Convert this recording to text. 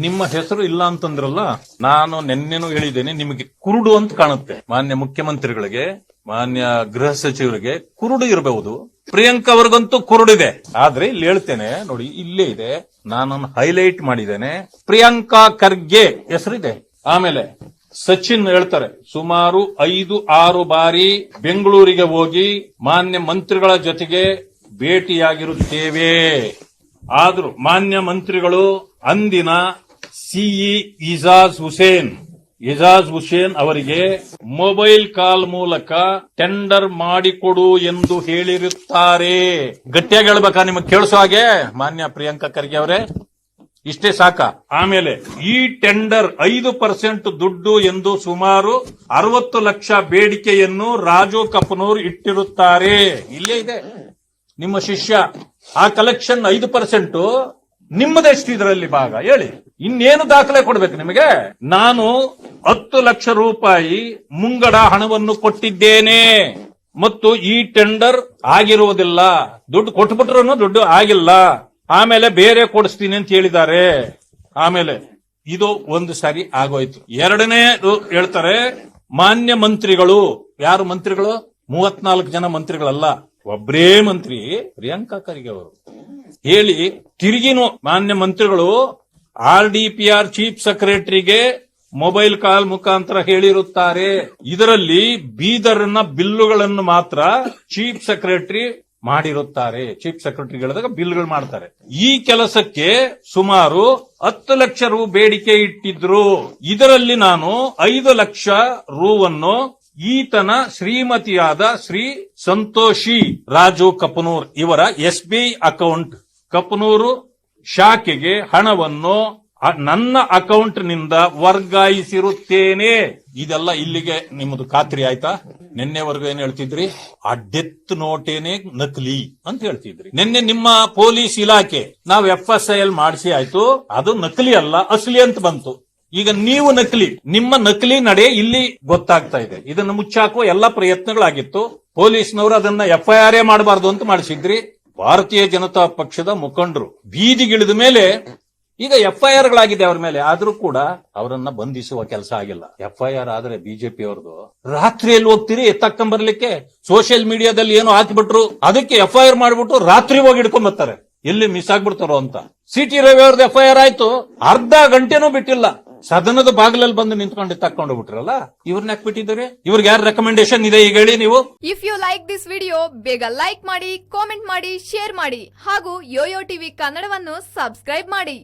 ನಿಮ್ಮ ಹೆಸರು ಇಲ್ಲ ಅಂತಂದ್ರಲ್ಲ, ನಾನು ನಿನ್ನೆನೂ ಹೇಳಿದ್ದೇನೆ, ನಿಮಗೆ ಕುರುಡು ಅಂತ ಕಾಣುತ್ತೆ. ಮಾನ್ಯ ಮುಖ್ಯಮಂತ್ರಿಗಳಿಗೆ, ಮಾನ್ಯ ಗೃಹ ಸಚಿವರಿಗೆ ಕುರುಡು ಇರಬಹುದು. ಪ್ರಿಯಾಂಕಾ ಅವ್ರಿಗಂತೂ ಕುರುಡಿದೆ. ಆದ್ರೆ ಇಲ್ಲಿ ಹೇಳ್ತೇನೆ, ನೋಡಿ, ಇಲ್ಲೇ ಇದೆ. ನಾನು ಹೈಲೈಟ್ ಮಾಡಿದ್ದೇನೆ. ಪ್ರಿಯಾಂಕಾ ಖರ್ಗೆ ಹೆಸರಿದೆ. ಆಮೇಲೆ ಸಚಿನ್ ಹೇಳ್ತಾರೆ, ಸುಮಾರು ಐದು, ಆರು ಬಾರಿ ಬೆಂಗಳೂರಿಗೆ ಹೋಗಿ ಮಾನ್ಯ ಮಂತ್ರಿಗಳ ಜೊತೆಗೆ ಭೇಟಿಯಾಗಿರುತ್ತೇವೆ. ಆದ್ರೂ ಮಾನ್ಯ ಮಂತ್ರಿಗಳು ಅಂದಿನ ಸಿಇ ಇಜಾಜ್ ಹುಸೇನ್. ಇಜಾಜ್ ಹುಸೇನ್ ಅವರಿಗೆ ಮೊಬೈಲ್ ಕಾಲ್ ಮೂಲಕ ಟೆಂಡರ್ ಮಾಡಿಕೊಡು ಎಂದು ಹೇಳಿರುತ್ತಾರೆ. ಗಟ್ಟಿಯಾಗಿ ಹೇಳ್ಬೇಕಾ? ನಿಮಗೆ ಕೇಳಿಸೋ ಹಾಗೆ? ಮಾನ್ಯ ಪ್ರಿಯಾಂಕಾ ಖರ್ಗೆ ಅವರೇ. ಇಷ್ಟೇ ಸಾಕ. ಆಮೇಲೆ ಈ ಟೆಂಡರ್ ಐದು ಪರ್ಸೆಂಟ್ ದುಡ್ಡು ಎಂದು ಸುಮಾರು ಅರವತ್ತು ಲಕ್ಷ ಬೇಡಿಕೆಯನ್ನು ರಾಜು ಕಪನೂರ್ ಇಟ್ಟಿರುತ್ತಾರೆ. ಇಲ್ಲೇ ಇದೆ. ನಿಮ್ಮ ಶಿಷ್ಯ. ಆ ಕಲೆಕ್ಷನ್ ಐದು ಪರ್ಸೆಂಟ್ ನಿಮ್ಮದೆಷ್ಟು ಇದರಲ್ಲಿ ಭಾಗ? ಹೇಳಿ. ಇನ್ನೇನು ದಾಖಲೆ ಕೊಡ್ಬೇಕು ನಿಮಗೆ? ನಾನು ಹತ್ತು ಲಕ್ಷ ರೂಪಾಯಿ ಮುಂಗಡ ಹಣವನ್ನು ಕೊಟ್ಟಿದ್ದೇನೆ ಮತ್ತು ಈ ಟೆಂಡರ್ ಆಗಿರುವುದಿಲ್ಲ. ದುಡ್ಡು ಕೊಟ್ಬಿಟ್ರು ದುಡ್ಡು ಆಗಿಲ್ಲ. ಆಮೇಲೆ ಬೇರೆ ಕೊಡಿಸ್ತೀನಿ ಅಂತ ಹೇಳಿದ್ದಾರೆ. ಆಮೇಲೆ ಇದು ಒಂದು ಸಾರಿ ಆಗೋಯ್ತು. ಎರಡನೇ ಹೇಳ್ತಾರೆ, ಮಾನ್ಯ ಮಂತ್ರಿಗಳು. ಯಾರು ಮಂತ್ರಿಗಳು? ಮೂವತ್ನಾಲ್ಕು ಜನ ಮಂತ್ರಿಗಳಲ್ಲ. ಒಬ್ಬರೇ ಮಂತ್ರಿ, ಪ್ರಿಯಾಂಕಾ ಖರ್ಗೆ ಅವರು. ಹೇಳಿ ತಿರುಗಿನು ಮಾನ್ಯ ಮಂತ್ರಿಗಳು, R D P R chief ಸೆಕ್ರೆಟರಿಗೆ mobile call ಮುಖಾಂತರ ಹೇಳಿರುತ್ತಾರೆ. ಇದರಲ್ಲಿ ಬೀದರ್ನ ಬಿಲ್ಲುಗಳನ್ನು ಮಾತ್ರ ಚೀಫ್ ಸೆಕ್ರೆಟರಿ ಮಾಡಿರುತ್ತಾರೆ. ಚೀಫ್ ಸೆಕ್ರೆಟರಿ ಹೇಳಿದಾಗ ಬಿಲ್ಗಳು ಮಾಡ್ತಾರೆ. ಈ ಕೆಲಸಕ್ಕೆ ಸುಮಾರು ಹತ್ತು ಲಕ್ಷ ರು ಬೇಡಿಕೆ ಇಟ್ಟಿದ್ರು. ಇದರಲ್ಲಿ ನಾನು ಐದು ಲಕ್ಷ ರೂವನ್ನು ಈತನ ಶ್ರೀಮತಿಯಾದ ಶ್ರೀ ಸಂತೋಷಿ ರಾಜು ಕಪನೂರ್ ಇವರ ಎಸ್ ಬಿ ಅಕೌಂಟ್ ಕಪನೂರು ಶಾಖೆಗೆ ಹಣವನ್ನು ನನ್ನ ಅಕೌಂಟ್ನಿಂದ ವರ್ಗಾಯಿಸಿರುತ್ತೇನೆ. ಇದೆಲ್ಲ ಇಲ್ಲಿಗೆ ನಿಮ್ಮದು ಖಾತ್ರಿ ಆಯ್ತಾ? ನಿನ್ನೆವರೆಗೂ ಏನ್ ಹೇಳ್ತಿದ್ರಿ? ಆ ಡೆತ್ ನೋಟೇನೆ ನಕಲಿ ಅಂತ ಹೇಳ್ತಿದ್ರಿ. ನಿನ್ನೆ ನಿಮ್ಮ ಪೊಲೀಸ್ ಇಲಾಖೆ ನಾವು ಎಫ್ ಎಸ್ ಐ ಎಲ್ ಮಾಡಿಸಿ ಆಯ್ತು. ಅದು ನಕಲಿ ಅಲ್ಲ, ಅಸಲಿ ಅಂತ ಬಂತು. ಈಗ ನೀವು ನಕಲಿ, ನಿಮ್ಮ ನಕಲಿ ನಡೆ ಇಲ್ಲಿ ಗೊತ್ತಾಗ್ತಾ ಇದೆ. ಇದನ್ನು ಮುಚ್ಚಾಕುವ ಎಲ್ಲಾ ಪ್ರಯತ್ನಗಳಾಗಿತ್ತು. ಪೊಲೀಸ್ನವರು ಅದನ್ನ ಎಫ್ ಐಆರ್ ಎ ಮಾಡಬಾರ್ದು ಅಂತ ಮಾಡಿಸಿದ್ರಿ. ಭಾರತೀಯ ಜನತಾ ಪಕ್ಷದ ಮುಖಂಡರು, ಬೀದಿಗಿಳಿದ ಮೇಲೆ ಈಗ ಎಫ್ಐಆರ್ ಗಳಾಗಿದೆ ಅವ್ರ ಮೇಲೆ. ಆದ್ರೂ ಕೂಡ ಅವರನ್ನ ಬಂಧಿಸುವ ಕೆಲಸ ಆಗಿಲ್ಲ. ಎಫ್ಐಆರ್ ಆದ್ರೆ ಬಿಜೆಪಿ ಅವ್ರದ್ದು ರಾತ್ರಿಯಲ್ಲಿ ಹೋಗ್ತೀರಿ ಎತ್ತಕ್ಕಂಬರ್ಲಿಕ್ಕೆ ಸೋಷಿಯಲ್ ಮೀಡಿಯಾದಲ್ಲಿ ಏನೋ ಹಾಕಿಬಿಟ್ರು, ಅದಕ್ಕೆ ಎಫ್ಐಆರ್ ಮಾಡ್ಬಿಟ್ಟು ರಾತ್ರಿ ಹೋಗಿ ಹಿಡ್ಕೊಂಡ್ ಬರ್ತಾರೆ. ಎಲ್ಲಿ ಮಿಸ್ ಆಗ್ಬಿಡ್ತಾರೋ ಅಂತ. ಸಿ ಟಿ ರವಿ ಅವ್ರದ್ದು ಎಫ್ಐಆರ್ ಆಯ್ತು. ಅರ್ಧ ಗಂಟೆನೂ ಬಿಟ್ಟಿಲ್ಲ. ಸದನದ ಬಾಗಿಲಲ್ಲಿ ಬಂದು ನಿಂತ್ಕೊಂಡು ತಕ್ಕೊಂಡು ಬಿಟ್ರಲ್ಲ ಇವ್ರನ್ನ ಯಾಕೆ ಬಿಟ್ಟಿದ್ದಾರೆ? ಇವ್ರಿಗೆ ಯಾರು ರೆಕಮೆಂಡೇಶನ್ ಇದೆ ಈಗ ಹೇಳಿ ನೀವು? If you like this video ಬೇಗ ಲೈಕ್ ಮಾಡಿ ಕಾಮೆಂಟ್ ಮಾಡಿ ಶೇರ್ ಮಾಡಿ ಹಾಗೂ ಯೋಯೋ ಟಿವಿ ಕನ್ನಡವನ್ನು ಸಬ್ಸ್ಕ್ರೈಬ್ ಮಾಡಿ.